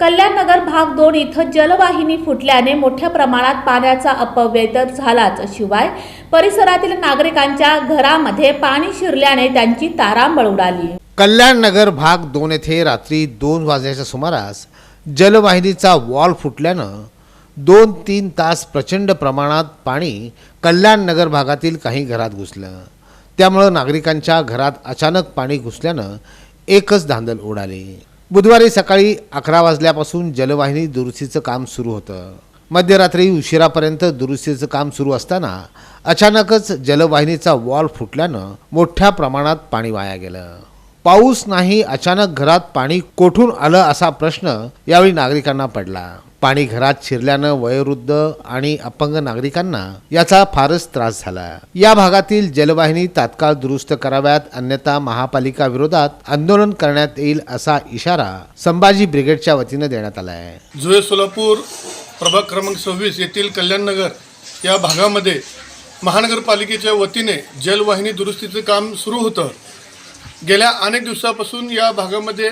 कल्याण नगर भाग दोन इथं जलवाहिनी फुटल्याने मोठ्या प्रमाणात पाण्याचा अपव्यय तर झालाच. शिवाय परिसरातील नागरिकांच्या घरामध्ये पाणी शिरल्याने त्यांची तारांबळ उडाली. कल्याण नगर भाग दोन येथे रात्री दोन वाजण्याच्या सुमारास जलवाहिनीचा वॉल फुटल्यानं दोन तीन तास प्रचंड प्रमाणात पाणी कल्याण नगर भागातील काही घरात घुसलं. त्यामुळं नागरिकांच्या घरात अचानक पाणी घुसल्यानं एकच धांदल उडाली. बुधवारी सकाळी अकरा वाजल्यापासून जलवाहिनी दुरुस्तीचं काम सुरू होतं. मध्यरात्री उशिरापर्यंत दुरुस्तीचं काम सुरू असताना अचानकच जलवाहिनीचा वॉल फुटल्यानं मोठ्या प्रमाणात पाणी वाया गेलं. पाऊस नाही अचानक घरात पाणी कोठून आलं असा प्रश्न यावेळी नागरिकांना पडला. पाणी घरात शिरल्यानं वयोवृद्ध आणि अपंग नागरिकांना याचा फारच त्रास झाला. या भागातील जलवाहिनी तात्काळ दुरुस्त कराव्यात अन्यथा महापालिका विरोधात आंदोलन करण्यात येईल असा इशारा संभाजी ब्रिगेडच्या वतीनं देण्यात आला आहे जुळे सोलापूर प्रभाग क्रमांक सव्वीस येथील कल्याणनगर या भागामध्ये महानगरपालिकेच्या वतीने जलवाहिनी दुरुस्तीचं काम सुरू होतं. गेल्या अनेक दिवसापासून या भागामध्ये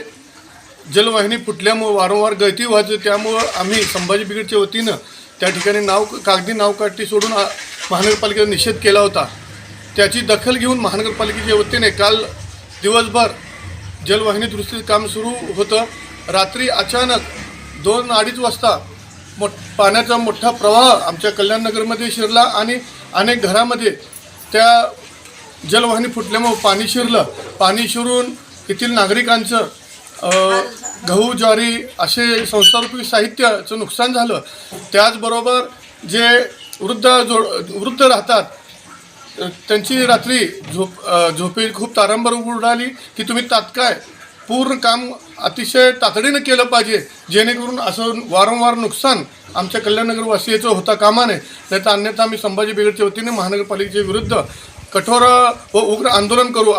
जलवाहिनी फुटल्यामुळं वारंवार गळती व्हायचं त्यामुळं आम्ही संभाजी ब्रिगेडच्या वतीनं त्या ठिकाणी नाव कागदी नावकाठी सोडून महानगरपालिकेचा निषेध केला होता. त्याची दखल घेऊन महानगरपालिकेच्या वतीने काल दिवसभर जलवाहिनी दुरुस्तीचं काम सुरू होतं. रात्री अचानक दोन अडीच वाजता मोठ पाण्याचा मोठा प्रवाह आमच्या कल्याणनगरमध्ये शिरला आणि अनेक घरामध्ये त्या जलवाहिनी फुटल्यामुळं पाणी शिरलं. पाणी शिरून येथील नागरिकांचं गहू ज्वारी असे संस्थारूपी साहित्याचं नुकसान झालं. त्याचबरोबर जे वृद्ध जो वृद्ध राहतात त्यांची रात्री झोप अ, झोपे खूप तारांबर उडाली की तुम्ही तात्काळ पूर्ण काम अतिशय तातडीनं केलं पाहिजे जेणेकरून असं वारंवार नुकसान आमच्या कल्याणनगरवासियाचं होता कामा नये नाही तर अन्यथा आम्ही संभाजी बिगडच्या वतीने महानगरपालिकेच्या विरुद्ध कठोर व उग्र आंदोलन करू.